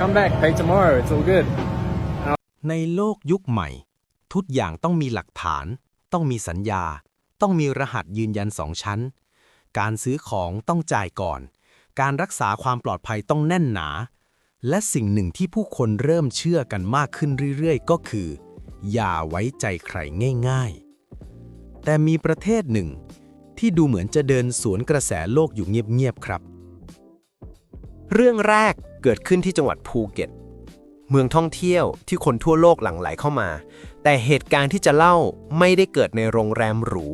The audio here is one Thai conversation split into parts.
come back, pay tomorrow. It's all good. ในโลกยุคใหม่ ทุกอย่างต้องมีหลักฐาน ต้องมีสัญญา ต้องมีรหัสยืนยันสองชั้น การซื้อของต้องจ่ายก่อน การรักษาความปลอดภัยต้องแน่นหนา และสิ่งหนึ่งที่ผู้คนเริ่มเชื่อกันมากขึ้นเรื่อยๆ ก็คือ อย่าไว้ใจใครง่ายๆ แต่มีประเทศหนึ่ง ที่ดูเหมือนจะเดินสวนกระแสโลกอยู่เงียบๆครับ เรื่องแรก เกิดขึ้นที่จังหวัดภูเก็ต เมืองท่องเที่ยวที่คนทั่วโลกหลั่งไหลเข้ามา แต่เหตุการณ์ที่จะเล่าไม่ได้เกิดในโรงแรมหรู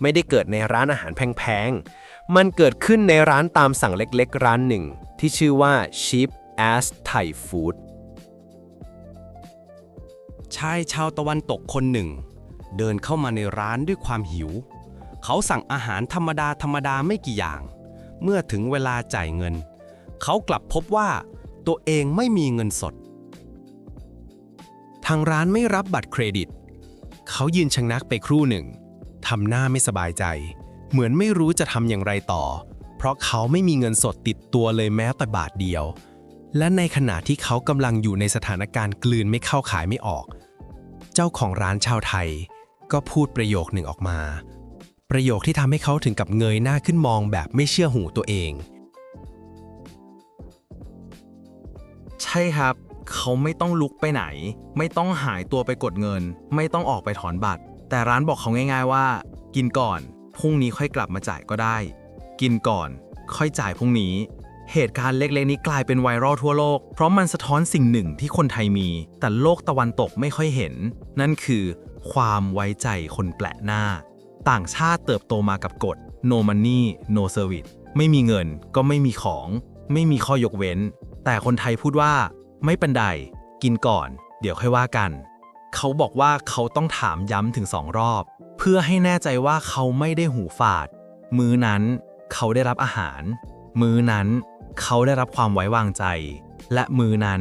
ไม่ได้เกิดในร้านอาหารแพงๆ มันเกิดขึ้นในร้านตามสั่งเล็กๆ ร้านหนึ่ง ที่ชื่อว่า Cheap Ass Thai Food ชายชาวตะวันตกคนหนึ่ง เดินเข้ามาในร้านด้วยความหิว เขาสั่งอาหารธรรมดาธรรมดาไม่กี่อย่าง เมื่อถึงเวลาจ่ายเงิน เขากลับพบว่า ตัวเองไม่มีเงินสด ทางร้านไม่รับบัตรเครดิต เขายืนชะงักไปครู่หนึ่งทำหน้าไม่สบายใจ เหมือนไม่รู้จะทำอย่างไรต่อ เพราะเขาไม่มีเงินสดติดตัวเลยแม้แต่บาทเดียว และในขณะที่เขากำลังอยู่ในสถานการณ์กลืนไม่เข้าขายไม่ออก เจ้าของร้านชาวไทย ก็พูดประโยคหนึ่งออกมา ประโยคที่ทำให้เขาถึงกับเงยหน้าขึ้นมองแบบไม่เชื่อหูตัวเอง ช่ครับ เขาไม่ต้องลุกไปไหน ไม่ต้องหายตัวไปกดเงิน ไม่ต้องออกไปถอนบัตร แต่ร้านบอกเขาง่ายๆว่า กินก่อนพรุ่งนี้ค่อยกลับมาจ่ายก็ได้ กินก่อน ค่อยจ่ายพรุ่งนี้ เหตุการณ์เล็กๆนี้กลายเป็นไวรัลทั่วโลก เพราะมันสะท้อนสิ่งหนึ่งที่คนไทยมี แต่โลกตะวันตกไม่ค่อยเห็น นั่นคือ ความไว้ใจคนแปลกหน้า ต่างชาติเติบโตมากับกฎ no money no service ไม่มีเงินก็ไม่มีของ ไม่มีข้อยกเว้น แต่คนไทยพูดว่า ไม่เป็นไรกินก่อน เดี๋ยวค่อยว่ากัน เขาบอกว่าเขาต้องถามย้ำถึงสองรอบ เพื่อให้แน่ใจว่าเขาไม่ได้หูฝาด มื้อนั้นเขาได้รับอาหาร มื้อนั้นเขาได้รับความไว้วางใจ และมื้อนั้น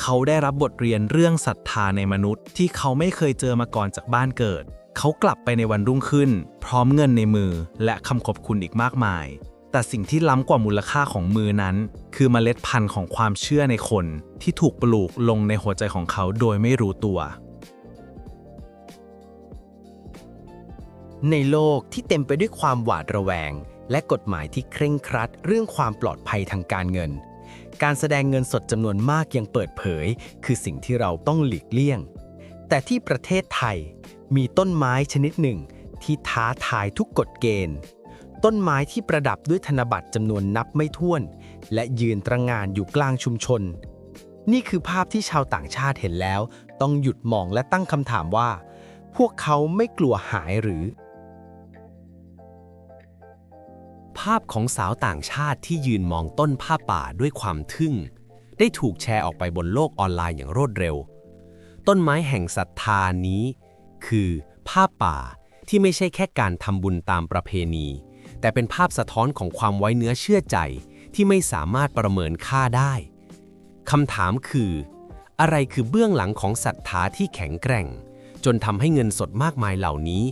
เขาได้รับบทเรียนเรื่องศรัทธาในมนุษย์ที่เขาไม่เคยเจอมาก่อนจากบ้านเกิด เขากลับไปในวันรุ่งขึ้น พร้อมเงินในมือและคำขอบคุณอีกมากมาย แต่สิ่งที่ล้ำกว่ามูลค่าของมือนั้น คือเมล็ดพันธุ์ของความเชื่อในคนที่ถูกปลูกลงในหัวใจของเขาโดยไม่รู้ตัว ในโลกที่เต็มไปด้วยความหวาดระแวง และกฎหมายที่เคร่งครัด เรื่องความปลอดภัยทางการเงิน การแสดงเงินสดจำนวนมากยังเปิดเผย คือสิ่งที่เราต้องหลีกเลี่ยง แต่ที่ประเทศไทยมีต้นไม้ชนิดหนึ่ง ที่ท้าทายทุกกฎเกณฑ์ ต้นไม้ที่ประดับด้วยธนบัตรจำนวนนับไม่ถ้วน และยืนตระงานอยู่กลางชุมชน นี่คือภาพที่ชาวต่างชาติเห็นแล้ว ต้องหยุดมองและตั้งคำถามว่า พวกเขาไม่กลัวหายหรือ ภาพของสาวต่างชาติที่ยืนมองต้นผ้าป่าด้วยความทึ่ง ได้ถูกแชร์ออกไปบนโลกออนไลน์อย่างรวดเร็ว ต้นไม้แห่งศรัทธานี้ คือผ้าป่าที่ไม่ใช่แค่การทำบุญตามประเพณี แต่เป็นภาพสะท้อนของความไว้เนื้อเชื่อใจที่ไม่สามารถประเมินค่าได้คำถามคือ อะไรคือเบื้องหลังของศรัทธาที่แข็งแกร่ง จนทำให้เงินสดมากมายเหล่านี้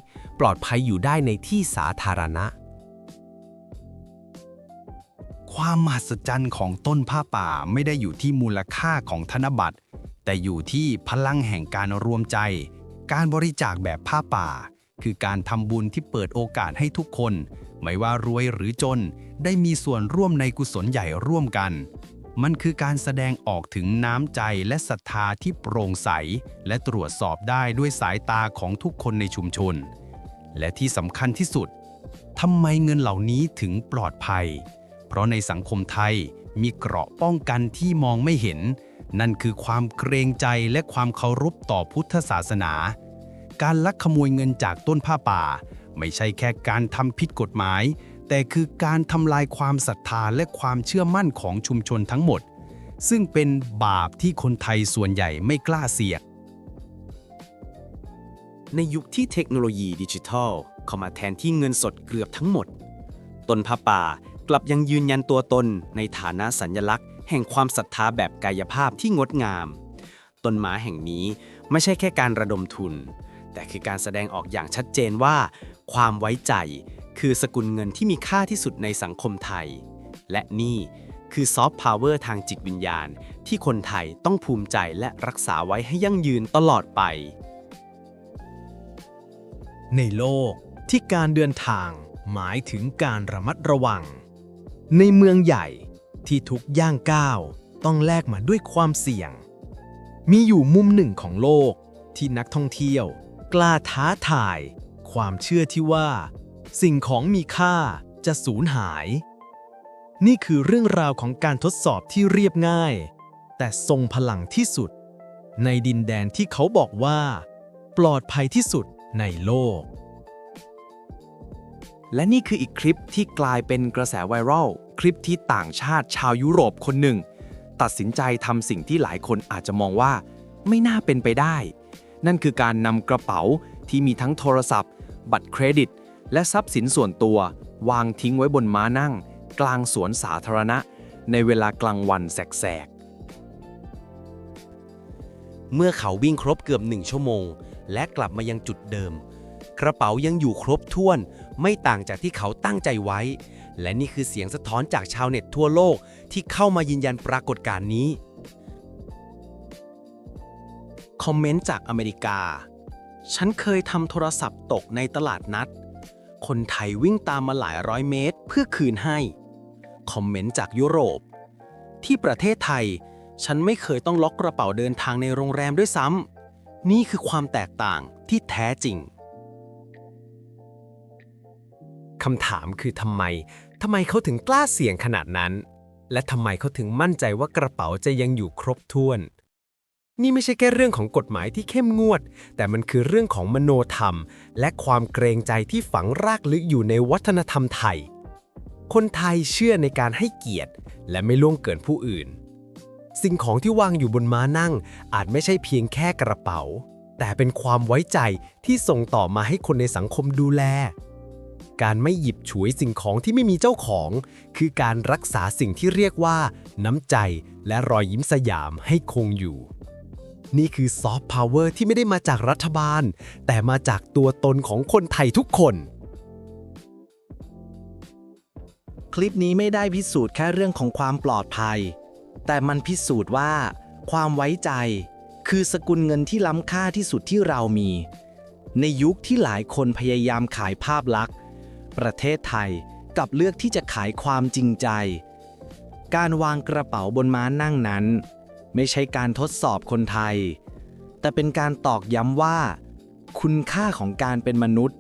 ปลอดภัยอยู่ได้ในที่สาธารณะ ความมหัศจรรย์ของต้นผ้าป่าไม่ได้อยู่ที่มูลค่าของธนบัตร แต่อยู่ที่พลังแห่งการรวมใจ การบริจาคแบบผ้าป่า คือการทำบุญที่เปิดโอกาสให้ทุกคน ไม่ว่ารวยหรือจนได้มีส่วนร่วมในกุศลใหญ่ร่วมกัน มันคือการแสดงออกถึงน้ำใจและศรัทธาที่โปร่งใส และตรวจสอบได้ด้วยสายตาของทุกคนในชุมชน และที่สำคัญที่สุดทำไมเงินเหล่านี้ถึงปลอดภัย เพราะในสังคมไทยมีเกราะป้องกันที่มองไม่เห็น นั่นคือความเกรงใจและความเคารพต่อพุทธศาสนา การลักขโมยเงินจากต้นผ้าป่า ไม่ใช่แค่การทำผิดกฎหมาย แต่คือการทำลายความศรัทธาและความเชื่อมั่นของชุมชนทั้งหมด ซึ่งเป็นบาปที่คนไทยส่วนใหญ่ไม่กล้าเสี่ยงในยุคที่เทคโนโลยีดิจิทัล เข้ามาแทนที่เงินสดเกือบทั้งหมด ต้นผ้าป่ากลับยังยืนยันตัวตนในฐานะสัญลักษณ์ แห่งความศรัทธาแบบกายภาพที่งดงาม ต้นไม้แห่งนี้ไม่ใช่แค่การระดมทุน แต่คือการแสดงออกอย่างชัดเจนว่า ความไว้ใจ คือสกุลเงินที่มีค่าที่สุดในสังคมไทย และนี่คือซอฟต์พาวเวอร์ทางจิตวิญญาณ ที่คนไทยต้องภูมิใจและรักษาไว้ให้ยั่งยืนตลอดไป ในโลกที่การเดินทางหมายถึงการระมัดระวัง ในเมืองใหญ่ที่ทุกย่างก้าวต้องแลกมาด้วยความเสี่ยง มีอยู่มุมหนึ่งของโลกที่นักท่องเที่ยว กล้าท้าทาย ความเชื่อที่ว่า สิ่งของมีค่าจะสูญหาย นี่คือเรื่องราวของการทดสอบที่เรียบง่าย แต่ทรงพลังที่สุด ในดินแดนที่เขาบอกว่า ปลอดภัยที่สุดในโลก และนี่คืออีกคลิปที่กลายเป็นกระแสไวรัลคลิปที่ต่างชาติชาวยุโรปคนหนึ่ง ตัดสินใจทำสิ่งที่หลายคนอาจจะมองว่า ไม่น่าเป็นไปได้ นั่นคือการนำกระเป๋าที่มีทั้งโทรศัพท์ บัตรเครดิต และทรัพย์สินส่วนตัว วางทิ้งไว้บนม้านั่ง กลางสวนสาธารณะ ในเวลากลางวันแสกๆ เมื่อเขาวิ่งครบเกือบหนึ่งชั่วโมง และกลับมายังจุดเดิม กระเป๋ายังอยู่ครบถ้วน ไม่ต่างจากที่เขาตั้งใจไว้ และนี่คือเสียงสะท้อนจากชาวเน็ตทั่วโลกที่เข้ามายืนยันปรากฏการณ์นี้คอมเมนต์จากอเมริกา ฉันเคยทำโทรศัพท์ตกในตลาดนัด คนไทยวิ่งตามมาหลายร้อยเมตรเพื่อคืนให้ คอมเมนต์จากยุโรป ที่ประเทศไทย ฉันไม่เคยต้องล็อกกระเป๋าเดินทางในโรงแรมด้วยซ้ำ นี่คือความแตกต่างที่แท้จริงคำถามคือทำไม ทำไมเขาถึงกล้าเสี่ยงขนาดนั้น และทำไมเขาถึงมั่นใจว่ากระเป๋าจะยังอยู่ครบถ้วน นี่ไม่ใช่แค่เรื่องของกฎหมายที่เข้มงวด แต่มันคือเรื่องของมโนธรรม และความเกรงใจที่ฝังรากลึกอยู่ในวัฒนธรรมไทย คนไทยเชื่อในการให้เกียรติ และไม่ล่วงเกินผู้อื่น สิ่งของที่วางอยู่บนม้านั่ง อาจไม่ใช่เพียงแค่กระเป๋า แต่เป็นความไว้ใจที่ส่งต่อมาให้คนในสังคมดูแล การไม่หยิบฉวยสิ่งของที่ไม่มีเจ้าของ คือการรักษาสิ่งที่เรียกว่า น้ำใจ และรอยยิ้มสยามให้คงอยู่ นี่คือซอฟต์พาวเวอร์ที่ไม่ได้มาจากรัฐบาล แต่มาจากตัวตนของคนไทยทุกคน คลิปนี้ไม่ได้พิสูจน์แค่เรื่องของความปลอดภัย แต่มันพิสูจน์ว่า ความไว้ใจ คือสกุลเงินที่ล้ำค่าที่สุดที่เรามี ในยุคที่หลายคนพยายามขายภาพลักษณ์ ประเทศไทยกับเลือกที่จะขายความจริงใจ การวางกระเป๋าบนม้านั่งนั้น ไม่ใช่การทดสอบคนไทย แต่เป็นการตอกย้ำว่า คุณค่าของการเป็นมนุษย์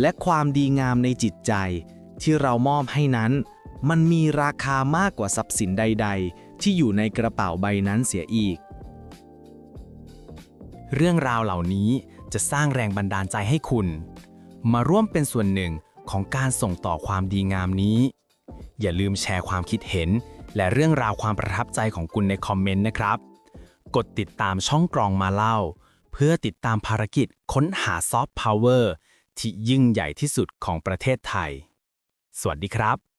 และความดีงามในจิตใจ ที่เรามอบให้นั้น มันมีราคามากกว่าทรัพย์สินใด ๆ ที่อยู่ในกระเป๋าใบนั้นเสียอีก เรื่องราวเหล่านี้จะสร้างแรงบันดาลใจให้คุณ มาร่วมเป็นส่วนหนึ่งของการส่งต่อความดีงามนี้ อย่าลืมแชร์ความคิดเห็น และเรื่องราวความประทับใจของคุณในคอมเมนต์นะครับ กดติดตามช่องกรองมาเล่า เพื่อติดตามภารกิจค้นหาซอฟต์พาวเวอร์ที่ยิ่งใหญ่ที่สุดของประเทศไทย สวัสดีครับ